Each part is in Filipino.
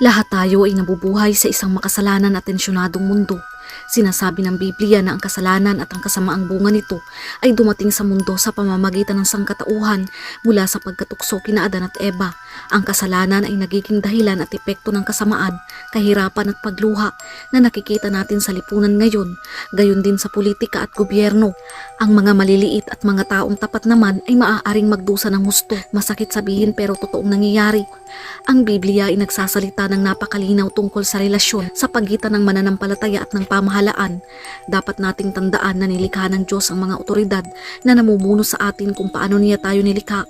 Lahat tayo ay nabubuhay sa isang makasalanan at tensyonadong mundo. Sinasabi ng Biblia na ang kasalanan at ang kasamaang bunga nito ay dumating sa mundo sa pamamagitan ng sangkatauhan mula sa pagkatukso kina Adan at Eva. Ang kasalanan ay nagiging dahilan at epekto ng kasamaan, kahirapan at pagluha na nakikita natin sa lipunan ngayon, gayon din sa politika at gobyerno. Ang mga maliliit at mga taong tapat naman ay maaaring magdusa ng husto. Masakit sabihin pero totoong nangyayari. Ang Biblia ay nagsasalita ng napakalinaw tungkol sa relasyon sa pagitan ng mananampalataya at ng pamahalaan. Dapat nating tandaan na nilikha ng Diyos ang mga otoridad na namumuno sa atin kung paano niya tayo nilikha.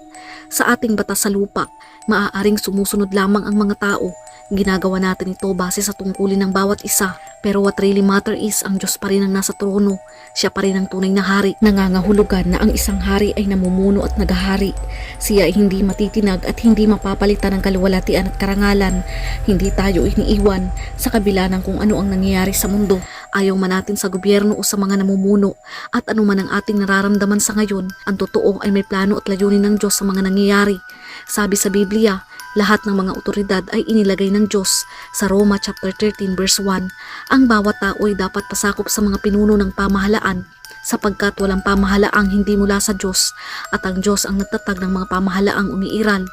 Sa ating batas sa lupa, maaaring sumusunod lamang ang mga tao. Ginagawa natin ito base sa tungkulin ng bawat isa. Pero what really matter is ang Diyos pa rin ang nasa trono. Siya pa rin ang tunay na hari. Nangangahulugan na ang isang hari ay namumuno at nagahari. Siya ay hindi matitinag at hindi mapapalitan ng kaluwalhatian at karangalan. Hindi tayo iniiwan sa kabila ng kung ano ang nangyayari sa mundo. Ayaw man natin sa gobyerno o sa mga namumuno at ano man ang ating nararamdaman sa ngayon, ang totoo ay may plano at layunin ng Diyos sa mga nangyayari. Sabi sa Biblia, lahat ng mga otoridad ay inilagay ng Diyos sa Roma chapter 13 verse 1. Ang bawat tao ay dapat pasakop sa mga pinuno ng pamahalaan sapagkat walang pamahalaang hindi mula sa Diyos at ang Diyos ang nagtatag ng mga pamahalaang umiiral.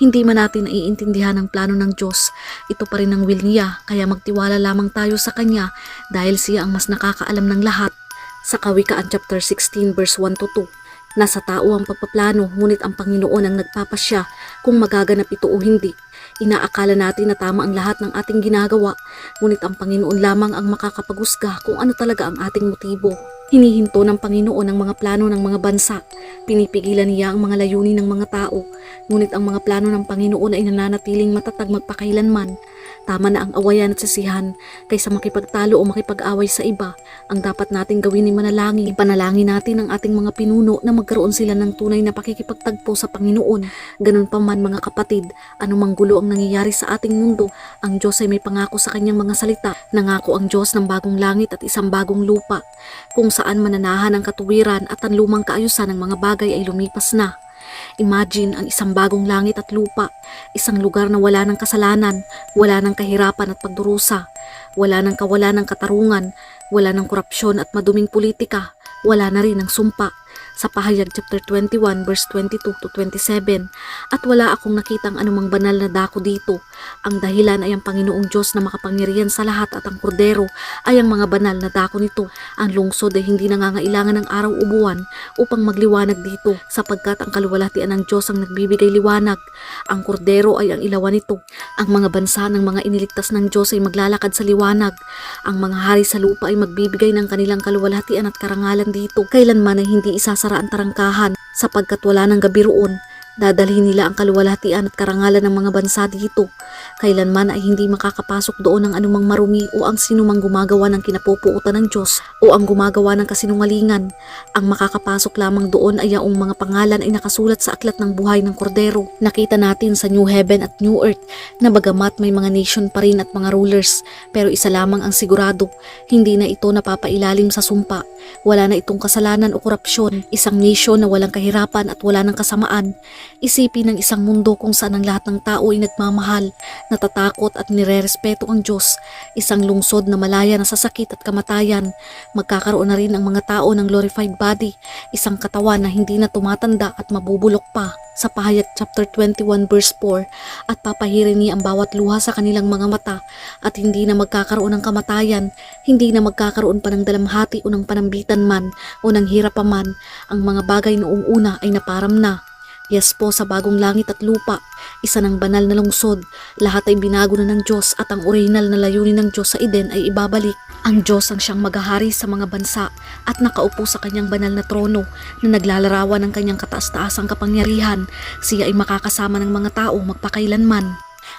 Hindi man natin naiintindihan ang plano ng Diyos, ito pa rin ang will niya kaya magtiwala lamang tayo sa Kanya dahil siya ang mas nakakaalam ng lahat. Sa Kawikaan chapter 16 verse 1 to 2, Nasa tao ang pagpaplano ngunit ang Panginoon ang nagpapasya kung magaganap ito o hindi. Inaakala natin na tama ang lahat ng ating ginagawa, ngunit ang Panginoon lamang ang makakapagusga kung ano talaga ang ating motibo. Hinihinto ng Panginoon ang mga plano ng mga bansa. Pinipigilan niya ang mga layunin ng mga tao. Ngunit ang mga plano ng Panginoon ay nananatiling matatag magpakailanman. Tama na ang awayan at sisihan kaysa makipagtalo o makipag-away sa iba. Ang dapat nating gawin ay manalangin. Ipanalangin natin ang ating mga pinuno na magkaroon sila ng tunay na pakikipagtagpo sa Panginoon. Ganun pa man mga kapatid, anumang gulo ang nangyayari sa ating mundo, ang Diyos ay may pangako sa kanyang mga salita. Nangako ang Diyos ng bagong langit at isang bagong lupa, kung saan mananahan ang katuwiran at ang lumang kaayusan ng mga bagay ay lumipas na. Imagine ang isang bagong langit at lupa, isang lugar na wala ng kasalanan, wala ng kahirapan at pagdurusa, wala ng kawalan ng katarungan, wala ng korupsyon at maduming politika, wala na rin ng sumpa. Sa pahayag chapter 21 verse 22 to 27 at wala akong nakitang anumang banal na dako dito. Ang dahilan ay ang Panginoong Diyos na makapangyarihan sa lahat at ang kordero ay ang mga banal na dako nito. Ang lungsod ay hindi nangangailangan ng araw o buwan upang magliwanag dito sapagkat ang kaluwalhatian ng Diyos ang nagbibigay liwanag. Ang kordero ay ang ilawan nito. Ang mga bansa ng mga iniligtas ng Diyos ay maglalakad sa liwanag. Ang mga hari sa lupa ay magbibigay ng kanilang kaluwalhatian at karangalan dito. Kailanman ay hindi isasara ang tarangkahan sapagkat wala ng gabi roon. Dadalhin nila ang kaluwalhatian at karangalan ng mga bansa dito. Kailanman ay hindi makakapasok doon ang anumang marumi o ang sinumang gumagawa ng kinapupuutan ng Diyos o ang gumagawa ng kasinungalingan. Ang makakapasok lamang doon ay ang mga pangalan ay nakasulat sa aklat ng buhay ng kordero. Nakita natin sa New Heaven at New Earth na bagamat may mga nation pa rin at mga rulers, pero isa lamang ang sigurado, hindi na ito napapailalim sa sumpa. Wala na itong kasalanan o korupsyon, isang nation na walang kahirapan at wala ng kasamaan. Isipin ng isang mundo kung saan ang lahat ng tao ay nagmamahal, natatakot at nirerespeto ang Diyos. Isang lungsod na malaya na sa sakit at kamatayan. Magkakaroon na rin ang mga tao ng glorified body, isang katawan na hindi na tumatanda at mabubulok pa. Sa pahayag chapter 21 verse 4 at papahirin niya ang bawat luha sa kanilang mga mata at hindi na magkakaroon ng kamatayan, hindi na magkakaroon pa ng dalamhati o ng panambitan man o ng hirap pa man, ang mga bagay noong una ay naparam na. Yes po sa bagong langit at lupa, isa ng banal na lungsod, lahat ay binago na ng Diyos at ang original na layunin ng Diyos sa Eden ay ibabalik. Ang Diyos ang siyang maghahari sa mga bansa at nakaupo sa kanyang banal na trono na naglalarawan ng kanyang kataas-taasang kapangyarihan. Siya ay makakasama ng mga tao magpakailanman.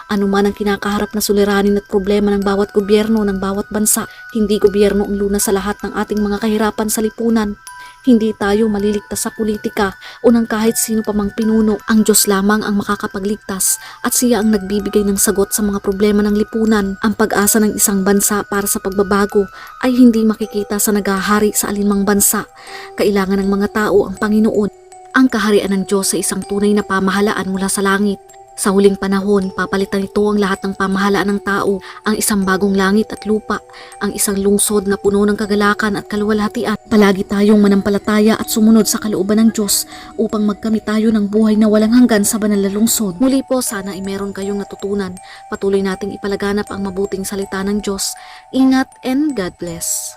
Ano man ang kinakaharap na suliranin at problema ng bawat gobyerno ng bawat bansa, hindi gobyerno ang luna sa lahat ng ating mga kahirapan sa lipunan. Hindi tayo maliligtas sa politika o ng kahit sino pa mang pinuno. Ang Diyos lamang ang makakapagligtas at siya ang nagbibigay ng sagot sa mga problema ng lipunan. Ang pag-asa ng isang bansa para sa pagbabago ay hindi makikita sa nagahari sa alinmang bansa. Kailangan ng mga tao ang Panginoon. Ang kaharian ng Diyos sa isang tunay na pamahalaan mula sa langit. Sa huling panahon, papalitan nito ang lahat ng pamahalaan ng tao, ang isang bagong langit at lupa, ang isang lungsod na puno ng kagalakan at kaluwalhatian. Palagi tayong manampalataya at sumunod sa kalooban ng Diyos upang magkamit tayo ng buhay na walang hanggan sa banal na lungsod. Muli po, sana ay meron kayong natutunan. Patuloy nating ipalaganap ang mabuting salita ng Diyos. Ingat and God bless.